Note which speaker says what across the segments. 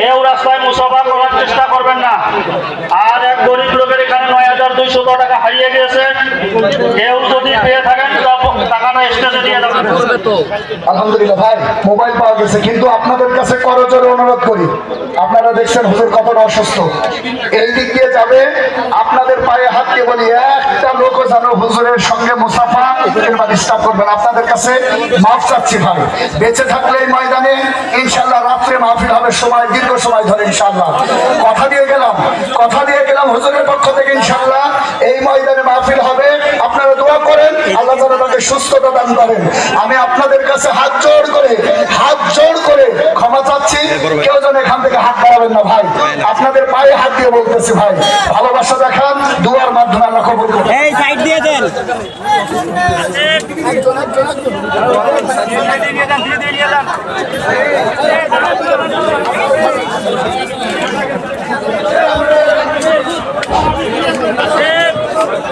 Speaker 1: কেউ রাস্তায় মুসাফা করার চেষ্টা করবেন না। আর এক গরিব লোকের এখানে নয় হাজার দুইশত টাকা হারিয়ে গিয়েছে। কেউ যদি পেয়ে থাকেন দিয়ে
Speaker 2: আলহামদুলিল্লাহ, ভাই, মোবাইল পাওয়া গেছে, কিন্তু আপনাদের কাছে করজোরে অনুরোধ করি। আপনারা দেখছেন হুজুর কতটা অসুস্থ। এই দিক দিয়ে যাবে, আপনাদের পায়ে হাত দিয়ে বলি যেন হুজুরের সঙ্গে মুসাফা কিংবা করবেন। আপনাদের কাছে মাফ চাচ্ছি ভাই। বেঁচে থাকলে এই ময়দানে ইনশাল্লাহ রাত্রে মাহফিল হবে, সময়, দীর্ঘ সময় ধরে ইনশাল্লাহ কথা দিয়ে গেলাম, কথা দিয়ে গেলাম হুজুরের পক্ষ থেকে ইনশাল্লাহ এই ময়দানে মাহফিল হবে। আপনারা দোয়া করেন, আল্লাহ তাকে সুস্থতা দান করেন। আমি আপনাদের কাছে হাত জোড় করে, হাত জোড় করে ক্ষমা কেউ যেন এখান থেকে হাত বাড়াবেন না ভাই। আপনাদের পায়ে হাত দিয়ে বলতেছি ভাই। ভালোবাসা দেখান দুয়ার মাধ্যমে আল্লাহ কবুল করুন।
Speaker 3: এই সাইড দিয়ে দেন।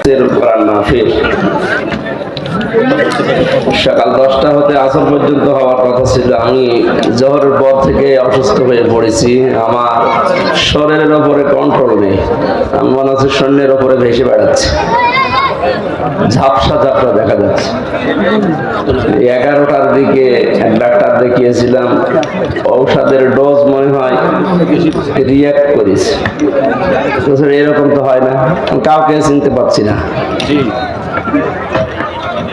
Speaker 4: তেল মাহফিল সকাল দশটা হতে আসর পর্যন্ত হওয়ার কথা ছিল। আমি জহরের পর থেকে অসুস্থ হয়ে পড়েছি। আমার শরীরের ওপরে কন্ট্রোল নেই। আমি মনে হচ্ছে শূন্যের ওপরে ভেসে বেড়াচ্ছি। ঝাপসা ঝাপসা দেখা যাচ্ছে। এগারোটার দিকে ডাক্তার দেখিয়েছিলাম, ঔষধের ডোজ মনে হয় রিয়াক্ট করেছে। এরকম তো হয় না। কাউকে চিনতে পারছি না।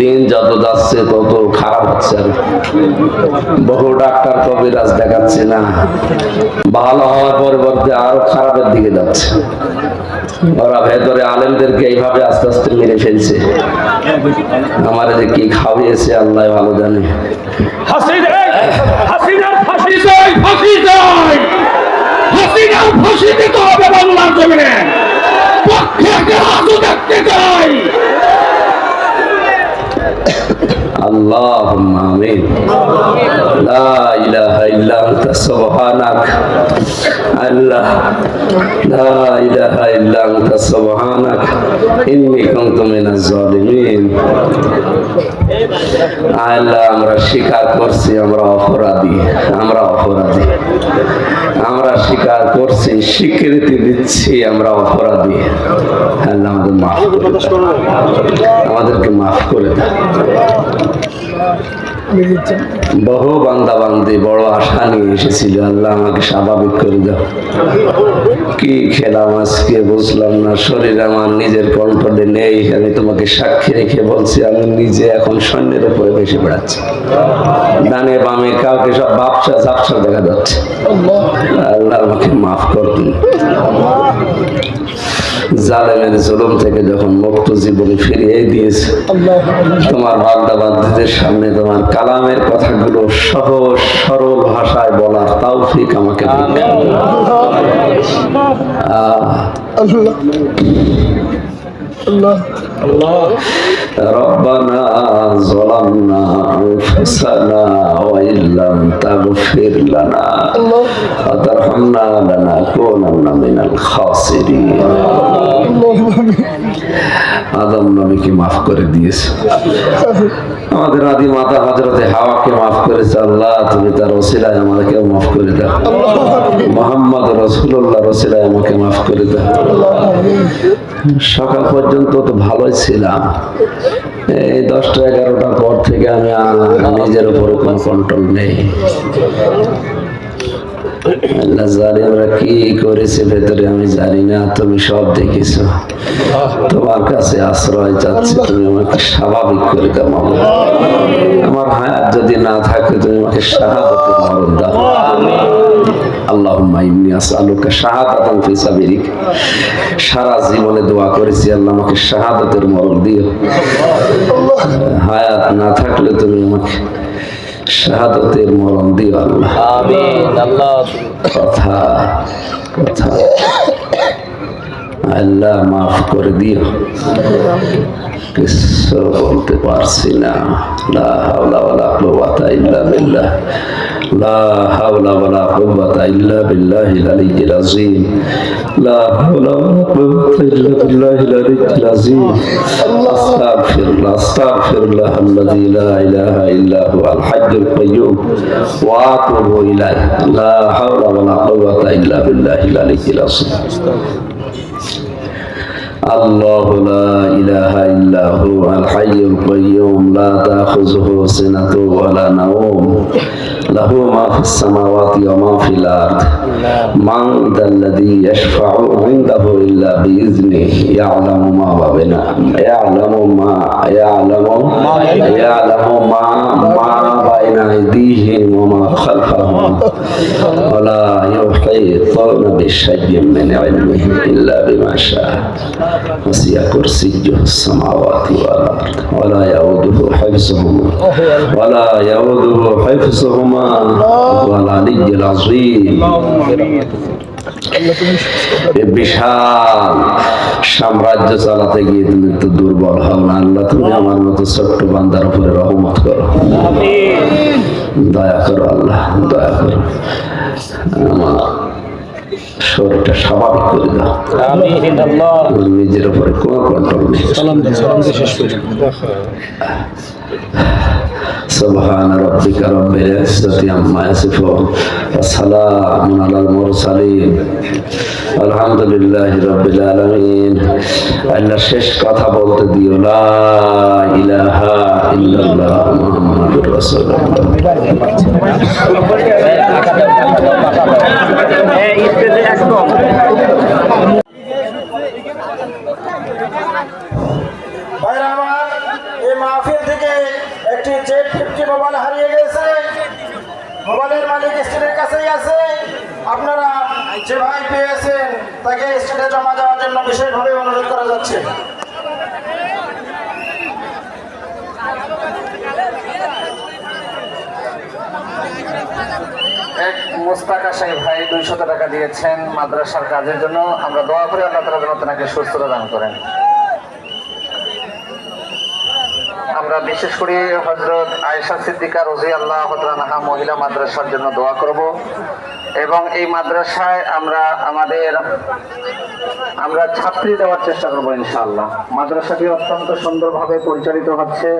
Speaker 4: দিন যত যাচ্ছে, তত খারাপ হচ্ছে। বহু ডাক্তার কবিরাজ দেখাচ্ছে না। ভালো হওয়ার পরিবর্তে আরও খারাপের দিকে যাচ্ছে। ওরা ভেতরে আলেমদেরকে এইভাবে আস্তে আস্তে মেরে ফেলছে। আমার যে কি খাওয়িয়েছে, আল্লাহ ভালো জানে।
Speaker 5: পক্ষে রাজু দেখতে চাই।
Speaker 4: اللهم آمين لا إله إلا أنت سبحانك الله لا إله إلا أنت سبحانك إني كنت من الظالمين আল্লাহ আমরা স্বীকার করছি আমরা অপরাধী আমরা অপরাধী আমরা স্বীকার করছি, স্বীকৃতি দিচ্ছি আমরা অপরাধী। আল্লাহ আমাদের মাফ করে আমাদেরকে মাফ করে দাও। বহু বান্দা বান্দি বড় আশা নিয়ে এসেছিল। আল্লাহ আমাকে স্বাভাবিক করে দাও। কি খেলাম আজকে বুঝলাম না। শরীর আমার নিজের কন্ট্রোলে নেই। আমি তোমাকে সাক্ষী রেখে বলছি, আমি নিজে এখন সৈন্যের উপরে বেশি বেড়াচ্ছি। ডানে বামে কাউকে সব বাপসা ঝাপসা দেখা যাচ্ছে। আল্লাহ আমাকে মাফ করুন জালেমের জুলুম থেকে যখন মুক্ত জীবনে ফিরিয়ে দিয়েছে তোমার বাগদাবাদীদের সামনে তোমার কালামের কথাগুলো সহজ সরল ভাষায় বলার তৌফিক আমাকে দিন। আহ, ربنا ظلمنا أنفسنا وإن لم تغفر لنا وترحمنا لنكونن من الخاسرين আদম নবীকে মাফ করে দিয়েছে আমাদের আদি মাতা হজরতে হাওয়াকে মাফ করেছে আল্লাহ তুমি তার ওসিলায় আমাদেরকেও মাফ করে দাও মোহাম্মদ রসুল্লাহ রসিলায় আমাকে মাফ করে দাও সকাল পর্যন্ত তো ভালোই ছিলাম এই দশটা এগারোটার পর থেকে আমি নিজের উপরে কোনো কন্ট্রোল নেই। আল্লাহ কি ভেতরে আমি জানি না, তুমি সব দেখেছ। তোমার কাছে আশ্রয় চাচ্ছি, তুমি আমাকে স্বাভাবিক করে দাও আমার হায়াত যদি না থাকে, তুমি আমাকে মরণ দাও। সারা জীবনে দোয়া করেছি, আল্লাহ আমাকে শাহাদাতের মরণ দিও। হায়াত না থাকলে তুমি আমাকে শাহাদতের মরণ দিও আল্লাহ।
Speaker 5: আমিন আল্লাহ।
Speaker 4: কথা কথা। আল্লাহ মাফ করে দিও। কিছু বলতে পারছি না। লা হাওলা ওয়ালা কুওয়াতা ইল্লা বিল্লাহ। লা হাওলা ওয়ালা কুওয়াতা ইল্লা বিল্লাহিল আলিয়্যিল আযীম লা হাওলা ওয়ালা কুওয়াতা ইল্লা বিল্লাহিল আলিয়্যিল আযীম আস্তাগফিরুল্লাহ আস্তাগফিরুল্লাহ আল্লাযী লা ইলাহা ইল্লা হুয়াল হাইয়্যুল কাইয়্যুম ওয়া আতুবু ইলাইহি লা হাওলা ওয়ালা কুওয়াতা ইল্লা বিল্লাহিল আলিয়্যিল আযীম الله لا إله إلا هو الحي القيوم لا تأخذه سنة ولا نوم. له ما في السماوات وما في الأرض. من ذا الذي يشفع عنده إلا بإذنه يعلم ما بين يعلم ما يعلم يعلم ما ما بين أيديهم وما خلفهم. ولا يحيطون بشيء من علمه إلا بما شاء وسع كرسيه السماوات والأرض ولا يؤوده حفظهما ولا يؤوده حفظهما والعلي العظيم এ বিশাল সাম্রাজ্য চালাতে গিয়ে তুমি একটু দুর্বল হও না আল্লাহ তুমি আমার মতো ছোট্ট বান্দার উপরে রহমত করো দয়া করো আল্লাহ দয়া করো আমার শরীরটা স্বাভাবিক করে দাও
Speaker 5: আমিন আল্লাহ
Speaker 4: আমার নিজের উপরে কোনো কন্ট্রোল নেই سبحان ربك رب العزة عما يصفون وسلام على المرسلين الحمد لله رب العالمين আল্লাহ শেষ কথা বলতে দিও লা ইলাহা ইল্লাল্লাহ মুহাম্মাদুর রাসূলুল্লাহ
Speaker 6: তাকে স্টেটে জমা দেওয়ার জন্য বিশেষভাবে অনুরোধ করা যাচ্ছে।
Speaker 7: এক মোস্তাক আশাই ভাই দুইশত টাকা দিয়েছেন মাদ্রাসার কাজের জন্য। আমরা দোয়া করে আল্লাহ তালা যেন তাকে সুস্থতা দান করেন। আমরা বিশেষ করে হজরত আয়েশা সিদ্দিকা রোজি আল্লাহ মহিলা মাদ্রাসার জন্য দোয়া করব। এবং এই মাদ্রাসায় আমরা আমাদের, আমরা ছাত্রী দেওয়ার চেষ্টা করব ইনশাআল্লাহ। মাদ্রাসাটি অত্যন্ত সুন্দরভাবে পরিচালিত হচ্ছে,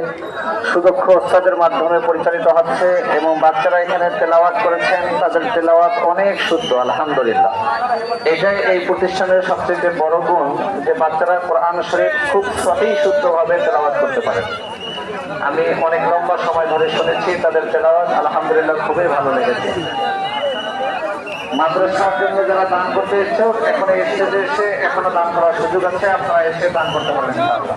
Speaker 7: সুদক্ষ ওস্তাদের মাধ্যমে পরিচালিত হচ্ছে এবং বাচ্চারা এখানে তেলাওয়াত করেছেন, তাদের তেলাওয়াত অনেক শুদ্ধ, আলহামদুলিল্লাহ। এটাই এই প্রতিষ্ঠানের সবচেয়ে বড় গুণ, যে বাচ্চারা কোরআন শরীফ খুব সহি শুদ্ধভাবে তেলাওয়াত করতে পারে। আমি অনেক লম্বা সময় ধরে শুনেছি, তাদের তেলাওয়াত আলহামদুলিল্লাহ খুবই ভালো লেগেছে। মাদ্রাসার জন্য যারা দান করতে ইচ্ছুক এখন এই স্টেজে এসে এখনও দান করার সুযোগ আছে আপনারা এসে দান করতে পারেন ইনশাআল্লাহ।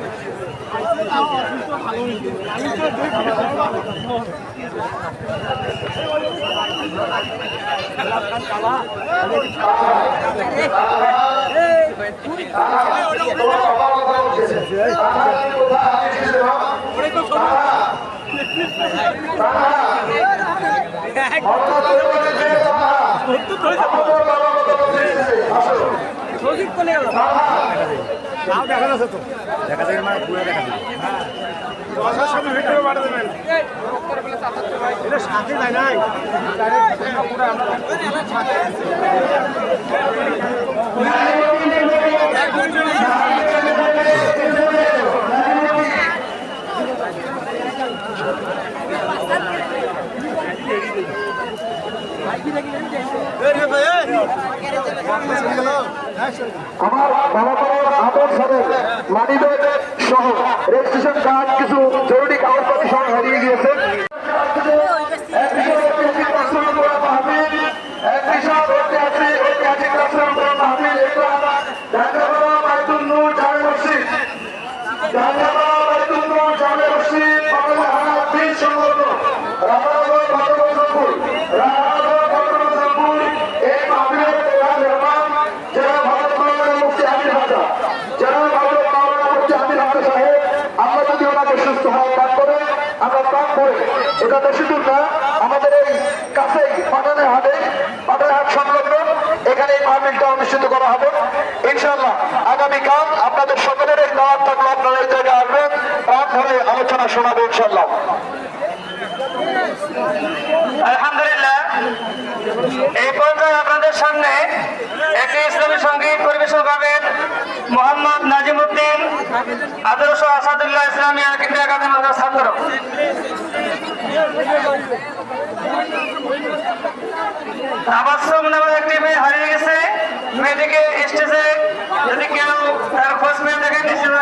Speaker 8: কার্ড কিছু জরুরি কাগজপত্র সহ হারিয়ে গিয়েছে এক বিশাল ঐতিহাসিক ক্লাসরুম করা মাহফিল, এক বিশাল ঐতিহাসিক ঐতিহাসিক ক্লাসরুম করা মাহফিল, এটা ঢাকা-বাংলা করে এটা বেশি দূর না আমাদের এই কাছে পাঠানের হাটে পাঠানের হাট সংলগ্ন। এখানে এই মাহমিলটা অনুষ্ঠিত করা হবে। ইনশাল্লাহ আগামীকাল আপনাদের সকলের এই দাওয়াত থাকলে আপনারা এই জায়গায় আসবেন। প্রাণ ধরে আলোচনা শোনাবে ইনশাল্লাহ
Speaker 3: আলহামদুলিল্লাহ। এই পর্যায়ে আপনাদের সামনে একটি ইসলামী সংগীত পরিবেশন করবেন মোহাম্মদ নাজিমুদ্দিন আদর্শ আসাদুল্লাহ ইসলামী আর কেন্দ্রীয় একাডেমির ছাত্র। আবাসম নামের একটি মেয়ে হারিয়ে গেছে। মেয়েটিকে স্টেজে যদি কেউ খোঁজ পেয়ে থাকেন স্টেজে